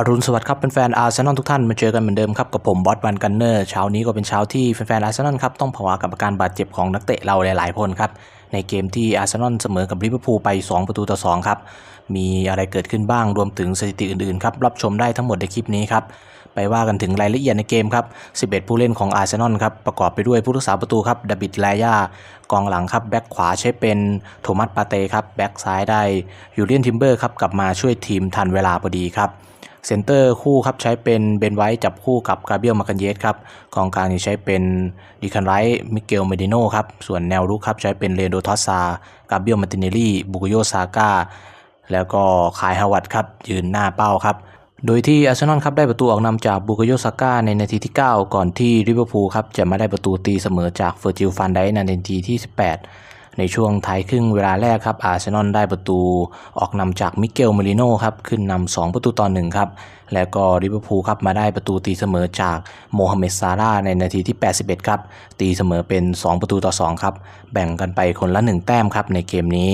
อรุณสวัสดิ์ครับเป็นแฟนอาร์เซนอลทุกท่านมาเจอกันเหมือนเดิมครับกับผมบอสวันกันเนอร์เช้านี้ก็เป็นเช้าที่แฟนๆอาร์เซนอลครับต้องภาวะกับอาการบาดเจ็บของนักเตะเราหลายๆคนครับในเกมที่อาร์เซนอลเสมอกับลิเวอร์พูลไป 2 ประตูต่อ 2 ครับ มีอะไรเกิดขึ้นบ้างรวมถึงสถิติอื่นๆครับรับชมได้ทั้งหมดในคลิปนี้ครับไปว่ากันถึงรายละเอียดในเกมครับ 11 ผู้เล่นของอาร์เซนอลครับ ประกอบไปด้วยผู้รักษาประตูครับดาบิดแลยากองหลังครับ แบ็กขวาใช้เป็นโทมัสปาเต้ครับ แบ็กซ้ายได้ยูเลียนทิมเบอร์ครับ กลับมาช่วยทีมทันเวลาพอดีครับ เซนเตอร์คู่ครับใช้เป็นเบนไวท์จับคู่กับกาเบียลมากันเยสครับกองกลางนี่ใช้เป็นดิคันไรท์มิเกลเมดิโนครับส่วนแนวรุกครับใช้เป็นเลโดทอสซากาเบียลมาติเนลลี่บุกโยซาก้าแล้วก็คายฮาวัดครับยืนหน้าเป้าครับโดยที่อาร์เซนอลครับได้ประตูออกนำจากบุกโยซาก้าในนาทีที่ 9 ก่อนที่ลิเวอร์พูลครับจะมาได้ประตูตีเสมอจากเฟอร์จิลฟันไดในนาทีที่ 18 ในช่วงท้ายครึ่งเวลาแรกครับอาร์เซนอลได้ประตูออกนำจากมิเกลเมลิโนครับขึ้นนำ2ประตูต่อหนึ่งครับแล้วก็ลิเวอร์พูลครับมาได้ประตูตีเสมอจากโมฮัมเหม็ดซาร่าในนาทีที่ 81 ครับตีเสมอเป็น 2 ประตูต่อ2ครับแบ่งกันไปคนละ 1 แต้มครับในเกมนี้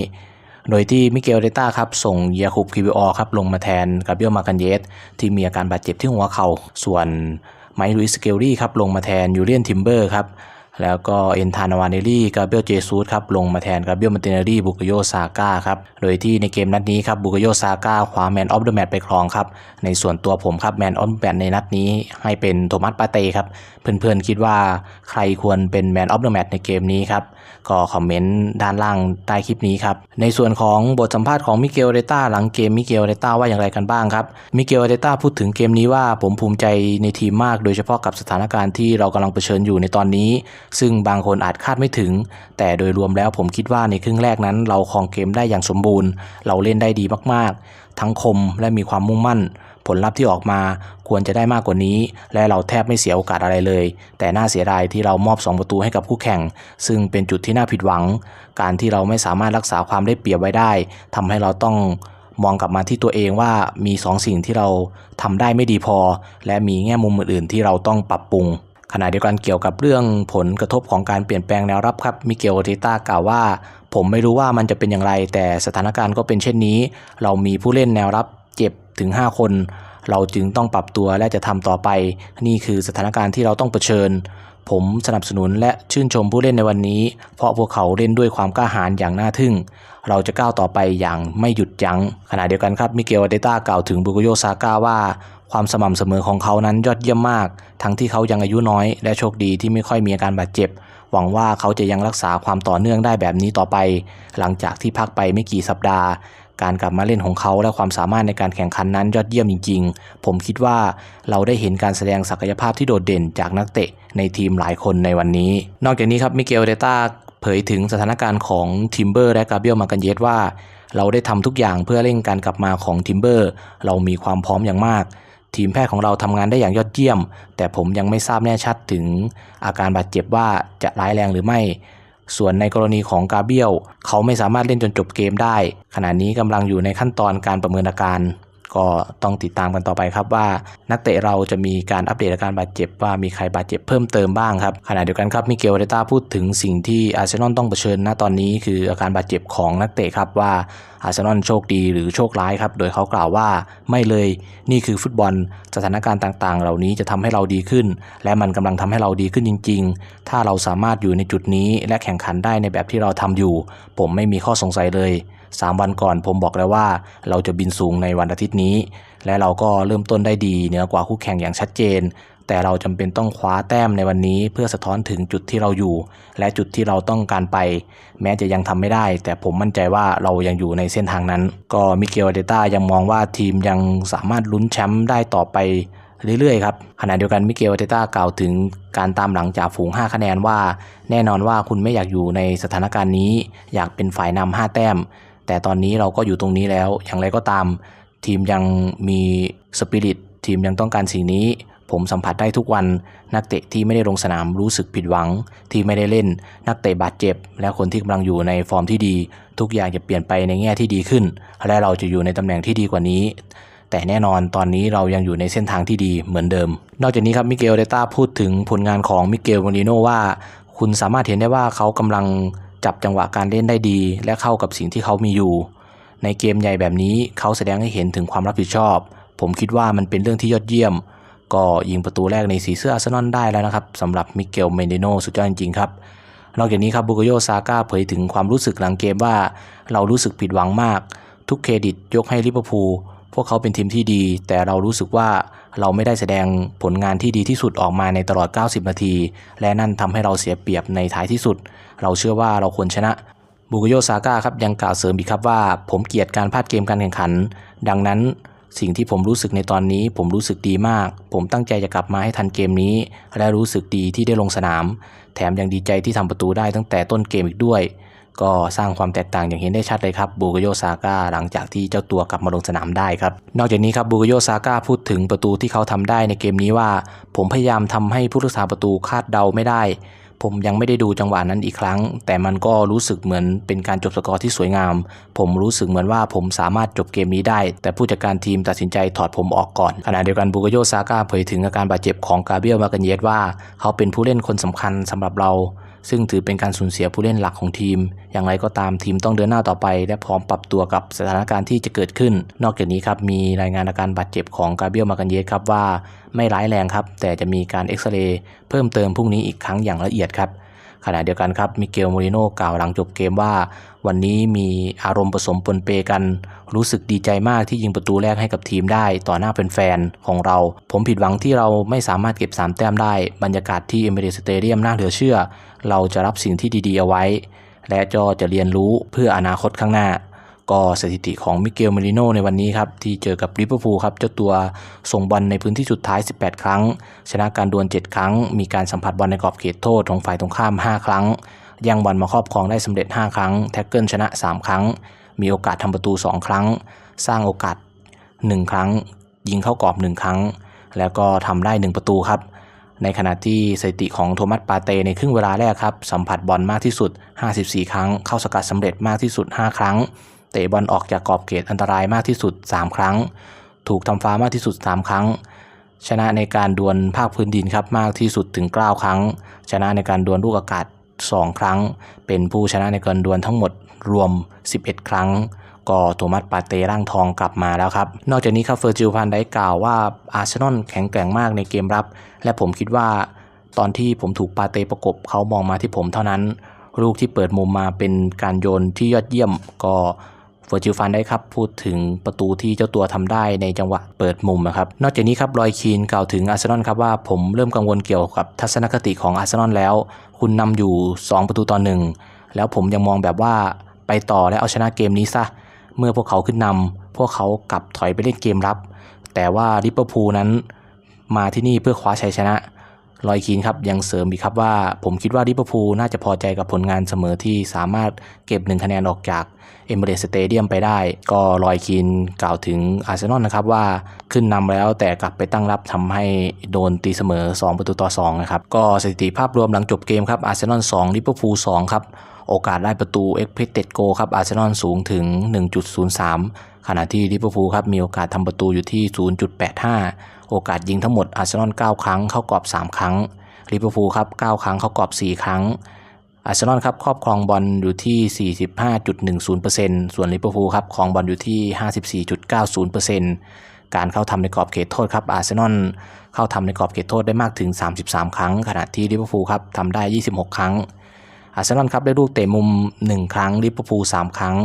โดยที่มิเกลเดต้าครับส่งเยาคูบคิวิออครับลงมาแทนกาเบียลมากันเยสที่มีอาการบาดเจ็บที่หัวเขา่าส่วนไมค์ลุยสเกลลี่ครับลงมาแทนยูเลียนทิมเบอร์ครับ แล้วก็เอ็นทานาวาเนลลี่กาเบรียลเจซูสครับลงมาแทนกาเบรียลมาติเนลลี่บุกโยซาก้าครับโดยที่ในเกมนัดนี้ครับบุกโยซาก้าคว้าแมนออฟเดอะแมตช์ไปครองครับในส่วนตัวผมครับแมนออฟเดอะแมตช์ในนัดนี้ให้เป็นโทมัสปาเต้ครับเพื่อนๆคิดว่าใครควรเป็นแมนออฟเดอะแมตช์ในเกมนี้ครับก็คอมเมนต์ด้านล่างใต้คลิปนี้ครับในส่วนของบทสัมภาษณ์ของมิเกลเดต้าหลังเกมมิเกลเดต้าว่าอย่างไรกันบ้างครับมิเกลเดต้าพูดถึงเกมนี้ว่าผมภูมิใจในทีมมาก โดยเฉพาะกับสถานการณ์ที่เรากำลังเผชิญอยู่ในตอนนี้ ซึ่งบางคนอาจคาดไม่ถึง แต่โดยรวมแล้วผมคิดว่าในครึ่งแรกนั้น เราครองเกมได้อย่างสมบูรณ์ เราเล่นได้ดีมากๆ ทั้งคมและมีความมุ่งมั่น ผลลัพธ์ที่ออกมาควรจะได้มากกว่านี้ และเราแทบไม่เสียโอกาสอะไรเลย แต่น่าเสียดายที่เรามอบ 2 ประตูให้กับคู่แข่ง ซึ่งเป็นจุดที่น่าผิดหวัง การที่เราไม่สามารถรักษาความได้เปรียบไว้ได้ทำให้เราต้องมองกลับมาที่ตัวเองว่ามี2สิ่งที่เราทำได้ไม่ดีพอ และมีแง่มุมอื่นๆที่เราต้องปรับปรุง ขณะเดียวกันเกี่ยวกับเรื่องผลกระทบของการเปลี่ยนแปลงแนวรับครับมิเกลเทต้ากล่าวว่า ผมไม่รู้ว่ามันจะเป็นอย่างไร แต่สถานการณ์ก็เป็นเช่นนี้ เรามีผู้เล่นแนวรับเจ็บถึง 5 คน เราจึงต้องปรับตัวและจะทำต่อไป นี่คือสถานการณ์ที่เราต้องเผชิญ ผมสนับสนุนและชื่นชมผู้เล่นในวันนี้ เพราะพวกเขาเล่นด้วยความกล้าหาญอย่างน่าทึ่ง เราจะก้าวต่อไปอย่างไม่หยุดยัง้งขณะเดียวกันครับมิเกลเดต้ากล่าวถึงบุกโยซาก้าว่า ความสม่ำเสมอของเขานั้นยอดเยี่ยมมาก ทั้งที่เขายังอายุน้อย และโชคดีที่ไม่ค่อยมีอาการบาดเจ็บ หวังว่าเขาจะยังรักษาความต่อเนื่องได้แบบนี้ต่อไป หลังจากที่พักไปไม่กี่สัปดาห์ การกลับมาเล่นของเขาและความสามารถในการแข่งขันนั้นยอดเยี่ยมจริง ๆ ผมคิดว่าเราได้เห็นการแสดงศักยภาพที่โดดเด่นจากนักเตะในทีมหลายคนในวันนี้ นอกจากนี้ครับมิเกลเดต้าเผยถึงสถานการณ์ของทิมเบอร์และกาเบียลมากันเยสว่าเราได้ทำทุกอย่างเพื่อเร่งการกลับมาของทิมเบอร์ เรามีความพร้อมอย่างมาก ทีมแพทย์ของเราทำงานได้อย่างยอดเยี่ยม แต่ผมยังไม่ทราบแน่ชัดถึงอาการบาดเจ็บว่าจะร้ายแรงหรือไม่ ส่วนในกรณีของกาเบียลเขาไม่สามารถเล่นจนจบเกมได้ ขณะนี้กำลังอยู่ในขั้นตอนการประเมินอาการ ก็ต้องติดตามกันต่อไปครับว่านักเตะเราจะมีการอัปเดตอาการบาดเจ็บว่ามีใครบาดเจ็บเพิ่มเติมบ้างครับขณะเดียวกันครับมิเกลเดต้าพูดถึงสิ่งที่อาร์เซนอลต้องเผชิญณตอนนี้คืออาการบาดเจ็บของนักเตะครับว่าอาร์เซนอลโชคดีหรือโชคร้ายครับ โดยเขากล่าวว่าไม่เลยนี่คือฟุตบอลสถานการณ์ต่างๆ เหล่านี้จะทำให้เราดีขึ้น และมันกำลังทำให้เราดีขึ้นจริง ๆ ถ้าเราสามารถอยู่ในจุดนี้และแข่งขันได้ในแบบที่เราทำอยู่ ผมไม่มีข้อสงสัยเลย 3 วันก่อนผมบอกแล้วว่าเราจะบินสูงในวันอาทิตย์นี้ และเราก็เริ่มต้นได้ดีเหนือกว่าคู่แข่งอย่างชัดเจน แต่เราจำเป็นต้องคว้าแต้มในวันนี้ เพื่อสะท้อนถึงจุดที่เราอยู่ และจุดที่เราต้องการไป แม้จะยังทำไม่ได้ แต่ผมมั่นใจว่าเรายังอยู่ในเส้นทางนั้น ก็มิเกลเดต้ายังมองว่าทีมยังสามารถลุ้นแชมป์ได้ต่อไปเรื่อยๆครับขณะเดียวกันมิเกลเดต้ากล่าวถึงการตามหลังจากฝูง 5 คะแนนว่า แน่นอนว่าคุณไม่อยากอยู่ในสถานการณ์นี้ อยากเป็นฝ่ายนำ5แต้ม แต่ตอนนี้เราก็อยู่ตรงนี้แล้ว อย่างไรก็ตาม ทีมยังมีสปิริตทีมยังต้องการสิ่งนี้ ผมสัมผัสได้ทุกวันนักเตะที่ไม่ได้ลงสนามรู้สึกผิดหวัง ที่ไม่ได้เล่น นักเตะบาดเจ็บ และคนที่กำลังอยู่ในฟอร์มที่ดี ทุกอย่างจะเปลี่ยนไปในแง่ที่ดีขึ้น และเราจะอยู่ในตำแหน่งที่ดีกว่านี้แต่แน่นอนตอนนี้เรายังอยู่ในเส้นทางที่ดีเหมือนเดิม นอกจากนี้ครับมิเกลเดต้าพูดถึงผลงานของมิเกลโมริโนว่า คุณสามารถเห็นได้ว่าเขากำลัง จับจังหวะการเล่นได้ดี และเข้ากับสิ่งที่เขามีอยู่ ในเกมใหญ่แบบนี้เขาแสดงให้เห็นถึงความรับผิดชอบ ผมคิดว่ามันเป็นเรื่องที่ยอดเยี่ยม ก็ยิงประตูแรกในสีเสื้ออาร์เซนอลได้แล้วนะครับสำหรับมิเกลเมนเดโนสุดยอดจริงๆครับนอกจากนี้ครับบุกโยซาก้าเผยถึงความรู้สึกหลังเกมว่า เรารู้สึกผิดหวังมาก ทุกเครดิตยกให้ลิเวอร์พูล พวกเขาเป็นทีมที่ดี แต่เรารู้สึกว่าเราไม่ได้แสดงผลงานที่ดีที่สุดออกมาในตลอด 90 นาที และนั่นทำให้เราเสียเปรียบในท้ายที่สุด เราเชื่อว่าเราควรชนะบุกโยซาก้าครับยังกล่าวเสริมอีกครับว่า ผมเกลียดการพลาดเกมการแข่งขัน ดังนั้นสิ่งที่ผมรู้สึกในตอนนี้ ผมรู้สึกดีมาก ผมตั้งใจจะกลับมาให้ทันเกมนี้ และรู้สึกดีที่ได้ลงสนาม แถมยังดีใจที่ทำประตูได้ตั้งแต่ต้นเกมอีกด้วย ก็สร้างความแตกต่างอย่างเห็นได้ชัดเลยครับบูกโยซาก้าหลังจากที่เจ้าตัวกลับมาลงสนามได้ครับ นอกจากนี้ครับบูกโยซาก้าพูดถึงประตูที่เขาทำได้ในเกมนี้ว่า ผมพยายามทำให้ผู้รักษาประตูคาดเดาไม่ได้ ผมยังไม่ได้ดูจังหวะนั้นอีกครั้ง แต่มันก็รู้สึกเหมือนเป็นการจบสกอร์ที่สวยงาม ผมรู้สึกเหมือนว่าผมสามารถจบเกมนี้ได้ แต่ผู้จัดการทีมตัดสินใจถอดผมออกก่อนขณะเดียวกันบูกโยซาก้าเผยถึงอาการบาดเจ็บของกาเบียลมากันเยสว่า เขาเป็นผู้เล่นคนสำคัญสำหรับเรา ซึ่งถือเป็นการสูญเสียผู้เล่นหลักของทีม อย่างไรก็ตามทีมต้องเดินหน้าต่อไป และพร้อมปรับตัวกับสถานการณ์ที่จะเกิดขึ้น นอกจากนี้ครับมีรายงานอาการบาดเจ็บของกาเบียลมากันเยสครับว่าไม่ร้ายแรงครับ แต่จะมีการเอ็กซเรย์เพิ่มเติมพรุ่งนี้อีกครั้งอย่างละเอียดครับ ขณะเดียวกันครับมิเกลโมริโน่กล่าวหลังจบเกมว่า วันนี้มีอารมณ์ผสมปนเปกัน รู้สึกดีใจมากที่ยิงประตูแรกให้กับทีมได้ต่อหน้าแฟนๆของเรา ผมผิดหวังที่เราไม่สามารถเก็บ 3 แต้มได้ บรรยากาศที่เอเมเรสเตเดียมน่าเหลือเชื่อ เราจะรับสิ่งที่ดีๆเอาไว้ และจอจะเรียนรู้เพื่ออนาคตข้างหน้า ก็สถิติของมิเกลเมริโนในวันนี้ครับ ที่เจอกับลิเวอร์พูลครับ เจ้าตัวส่งบอลในพื้นที่สุดท้าย 18 ครั้ง ชนะการดวล 7 ครั้ง มีการสัมผัสบอลในกรอบเขตโทษของฝ่ายตรงข้าม 5 ครั้งยังบอลมาครอบครองได้สำเร็จ 5 ครั้ง แท็กเกิลชนะ 3 ครั้ง มีโอกาสทำประตู 2 ครั้ง สร้างโอกาส 1 ครั้ง ยิงเข้ากรอบ 1 ครั้ง แล้วก็ทำได้ 1 ประตูครับในขณะที่สถิติของโทมัสปาเตในครึ่งเวลาแรกครับ สัมผัสบอลมากที่สุด 54 ครั้ง เข้าสกัดสำเร็จมากที่สุด 5 ครั้ง เตะบอลออกจากกรอบเขตอันตรายมากที่สุด 3 ครั้ง ถูกทำฟาวมากที่สุด 3 ครั้ง ชนะในการดวลภาคพื้นดินครับมากที่สุดถึง 9 ครั้ง ชนะในการดวลลูกอากาศ 2 ครั้ง เป็นผู้ชนะในการดวลทั้งหมดรวม 11 ครั้งก็โทมัสปาเต้ร่างทองกลับมาแล้วครับ นอกจากนี้ครับเฟอร์จิลพันได้กล่าวว่าอาร์เซนอลแข็งแกร่งมากในเกมรับ และผมคิดว่า ตอนที่ผมถูกปาเต้ประกบเขามองมาที่ผมเท่านั้น ลูกที่เปิดมุมมาเป็นการโยนที่ยอดเยี่ยม ก็ เฟอร์จิลฟันได้ครับพูดถึงประตูที่เจ้าตัวทำได้ในจังหวะเปิดมุมนะครับนอกจากนี้ครับรอยคีนกล่าวถึงอาร์เซนอลครับว่าผมเริ่มกังวลเกี่ยวกับทัศนคติของอาร์เซนอลแล้ว คุณนำอยู่ 2 ประตูต่อหนึ่งแล้วผมยังมองแบบว่าไปต่อและเอาชนะเกมนี้ซะเมื่อพวกเขาขึ้นนำพวกเขากลับถอยไปเล่นเกมรับ แต่ว่าลิเวอร์พูลนั้นมาที่นี่เพื่อคว้าชัยชนะ ลอยคีนครับยังเสริมอีกครับว่า ผมคิดว่าลิเวอร์พูลน่าจะพอใจกับผลงานเสมอที่สามารถเก็บหนึ่งคะแนนออกจากเอเมเรสสเตเดียมไปได้ ก็ลอยคีนกล่าวถึงอาร์เซนอลนะครับว่าขึ้นนำแล้วแต่กลับไปตั้งรับทำให้โดนตีเสมอ 2 ประตูต่อ2นะครับก็สถิติภาพรวมหลังจบเกมครับอาร์เซนอล2ลิเวอร์พูล2ครับ โอกาสได้ประตู expected goal ครับอาร์เซนอลสูงถึง 1.03 ขณะที่ลิเวอร์พูลครับมีโอกาสทำประตูอยู่ที่ 0.85 โอกาสยิงทั้งหมดอาร์เซนอล9ครั้งเข้ากรอบ 3 ครั้งลิเวอร์พูลครับ9ครั้งเข้ากรอบ 4 ครั้งอาร์เซนอลครับครอบครองบอลอยู่ที่ 45.10%ส่วนลิเวอร์พูลครับครองบอลอยู่ที่ 54.90%การเข้าทำในกรอบเขตโทษครับอาร์เซนอลเข้าทำในกรอบเขตโทษได้มากถึง 33 ครั้ง ขณะที่ลิเวอร์พูลครับทำได้ 26 ครั้ง อาร์เซนอลครับได้ลูกเตะมุม 1 ครั้งลิเวอร์พูล3ครั้ง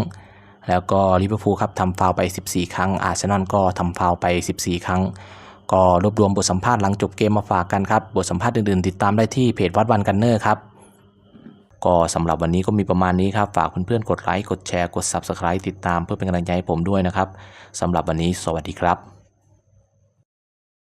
แล้วก็ลิเวอร์พูลครับทำฟาวไป 14 ครั้ง อาร์เซนอลก็ทำฟาวไป 14 ครั้ง ก็รวบรวมบทสัมภาษณ์หลังจบเกมมาฝากกันครับ บทสัมภาษณ์อื่นๆ ติดตามได้ที่เพจวัดวันกันเนอร์ครับ ก็สำหรับวันนี้ก็มีประมาณนี้ครับ ฝากเพื่อนๆกดไลค์กดแชร์กด Subscribe ติดตามเพื่อเป็นกำลังใจให้ผมด้วยนะครับสำหรับวันนี้สวัสดีครับ